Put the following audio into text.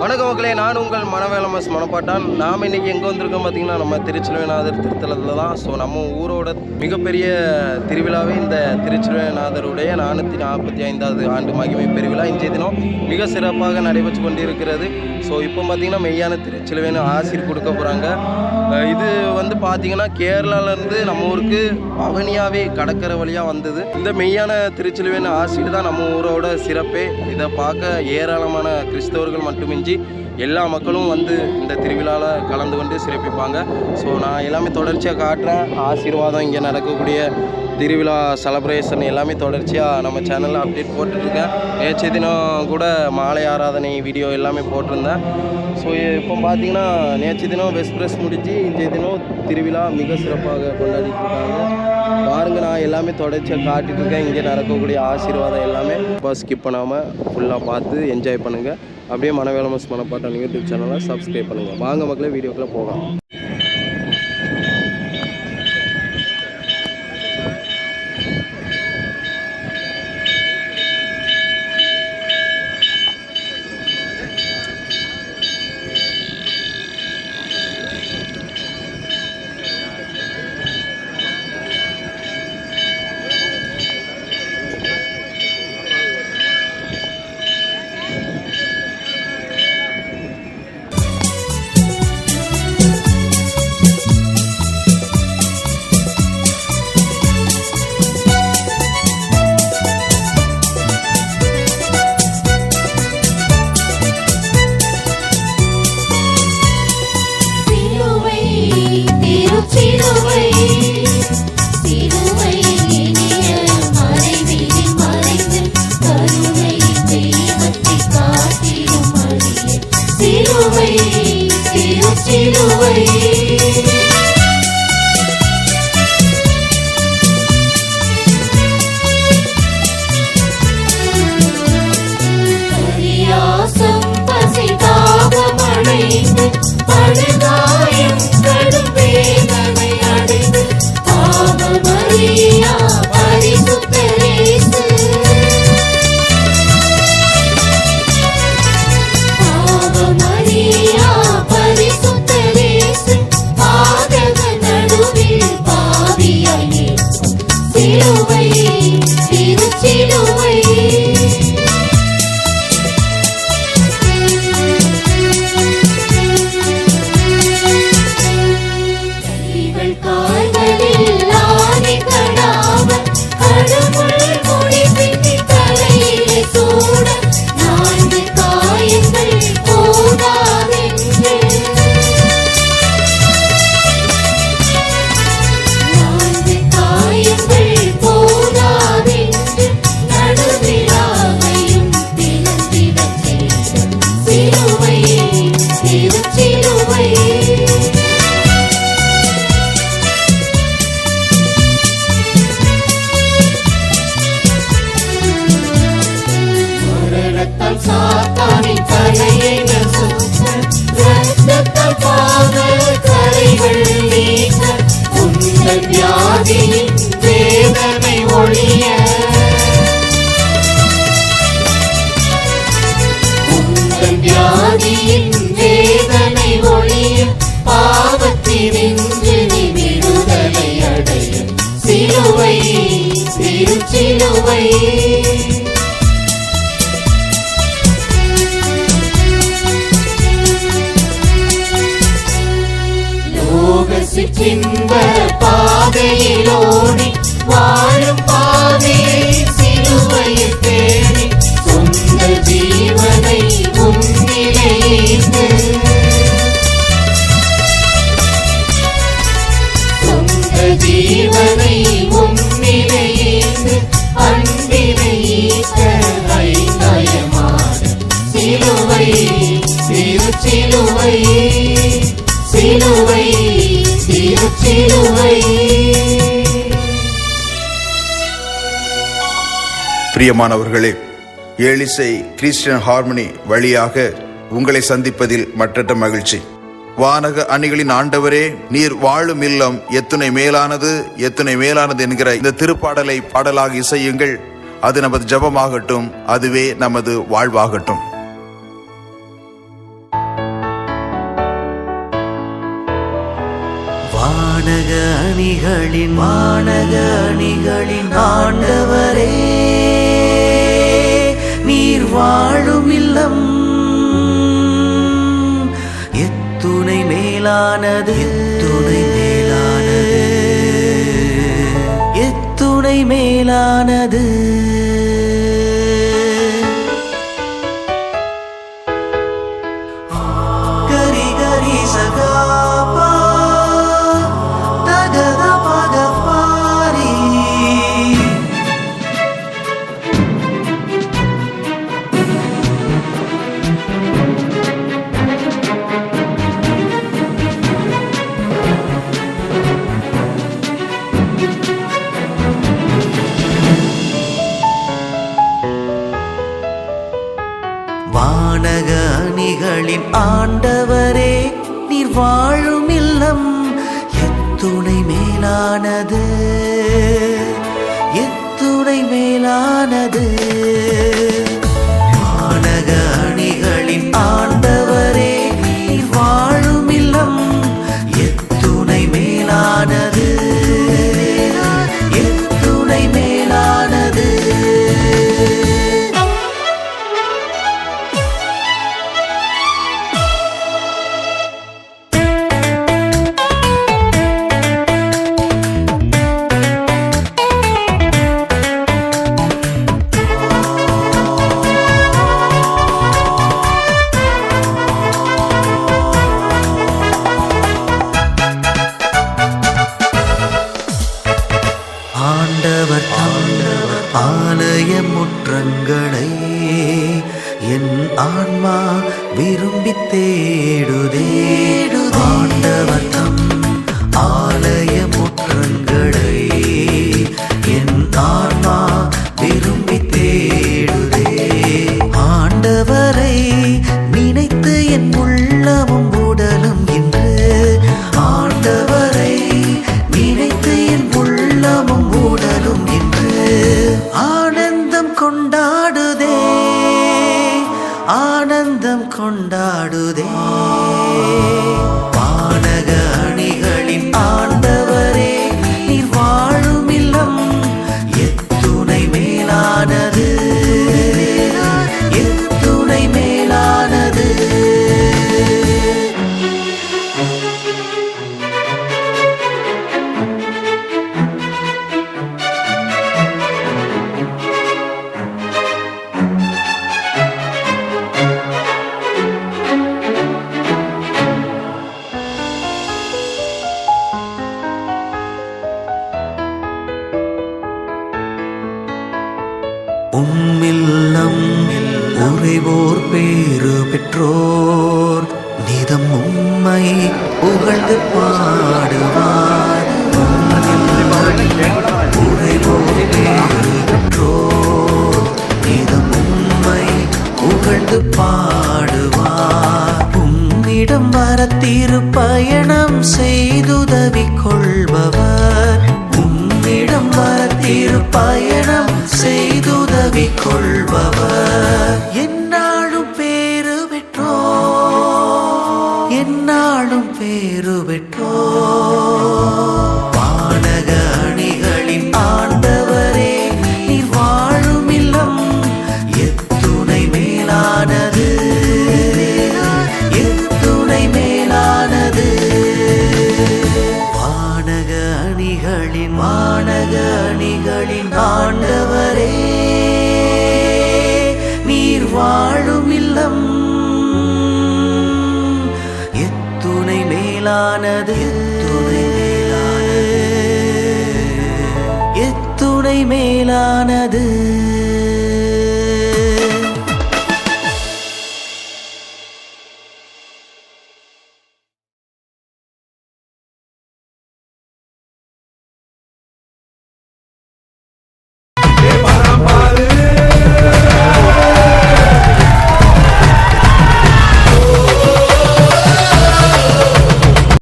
வணக்கம் மக்களே நான் உங்கள் மனவேலமஸ் மனப்பாட்டான். நாம் இன்னைக்கு எங்கே வந்திருக்கோம் பார்த்தீங்கன்னா நம்ம திருச்சிலுவைநாதர் திருத்தலத்தில் தான். ஸோ நம்ம ஊரோட மிகப்பெரிய திருவிழாவே இந்த திருச்சிலுவைநாதருடைய நானூற்றி நாற்பத்தி ஐந்தாவது ஆண்டு மகிமை பெருவிழா இன்றைய தினம் மிக சிறப்பாக நடைபெற்று கொண்டிருக்கிறது. ஸோ இப்போ பார்த்தீங்கன்னா மெய்யான திருச்சிலுவைன்னு ஆசிர் கொடுக்க போகிறாங்க இது வந்து பார்த்தீங்கன்னா கேரளாலேருந்து நம்ம ஊருக்கு பவனியாவே கடற்கரை வழியாக வந்தது. இந்த மெய்யான திருச்சிலுவைன்னு ஆசிரியர் தான் நம்ம ஊரோட சிறப்பே. இதை பார்க்க ஏராளமான கிறிஸ்தவர்கள் மட்டுமின்றி எல்லா மக்களும் வந்து இந்த திருவிழாவில் கலந்து கொண்டு சிறப்பிப்பாங்க. ஸோ நான் எல்லாமே தொடர்ச்சியாக காட்டுறேன். ஆசீர்வாதம் இங்கே நடக்கக்கூடிய திருவிழா செலப்ரேஷன் எல்லாமே தொடர்ச்சியாக நம்ம சேனலில் அப்டேட் போட்டுட்ருக்கேன். நேற்று தினம் கூட மாலை ஆராதனை வீடியோ எல்லாமே போட்டிருந்தேன். ஸோ இப்போ பார்த்தீங்கன்னா நேற்று தினம் வெஸ்பிரஸ் முடிஞ்சு இன்றைய தினம் திருவிழா மிக சிறப்பாக கொண்டாடிட்டு இருக்காங்க பாருங்க நான் எல்லாமே தொடர்ச்சியாக காட்டிட்டு இருக்கேன் இங்கே நடக்கக்கூடிய ஆசீர்வாதம் எல்லாமே. இப்போ ஸ்கிப் பண்ணாமல் ஃபுல்லாக பார்த்து என்ஜாய் பண்ணுங்கள் அப்படியே மனவேலமஸ் மனப்பாட்டம் யூடியூப் சேனலை சப்ஸ்கிரைப் பண்ணுங்கள் வாங்க மக்களே வீடியோக்குள்ளே போகலாம். திருச்சிலுவை லோக சிலுவை சிலுவை திருச்சிலுவை பிரியமானவர்களே ஏழிசை கிறிஸ்டியன் ஹார்மனி வழியாக உங்களை சந்திப்பதில் மற்றற்ற மகிழ்ச்சி. வானக அணிகளின் ஆண்டவரே நீர் வாழும் இல்லம் எத்துணை மேலானது எத்துணை மேலானது என்கிற இந்த திருப்பாடலை பாடலாக இசையுங்கள். அது நமது ஜெபமாகட்டும் அதுவே நமது வாழ்வாகட்டும். அணிகளின் வானக அணிகளின் ஆண்டவரே நீர் வாழும் இல்லம். எத்துணை மேலானது. எத்துணை மேலானது. எத்துணை மேலானது. வாழும் இல்லம் எத்துணை மேலானது. முற்றங்களை என் ஆன்மா விரும்பித்தே கொண்டாடுதே. உம்மை புகழ்ந்து பாடுவார். உறைவோர் உம்மை புகழ்ந்து பாடுவார் உம்மிடம் வர பயணம் செய்துதவி கொள்பவர் உம்மிடம் வர பயணம் செய்துதவி கொள்பவர் என் வாழும் இல்லம் எத்துணை மேலானது. எத்துணை மேலானது. எத்துணை மேலானது.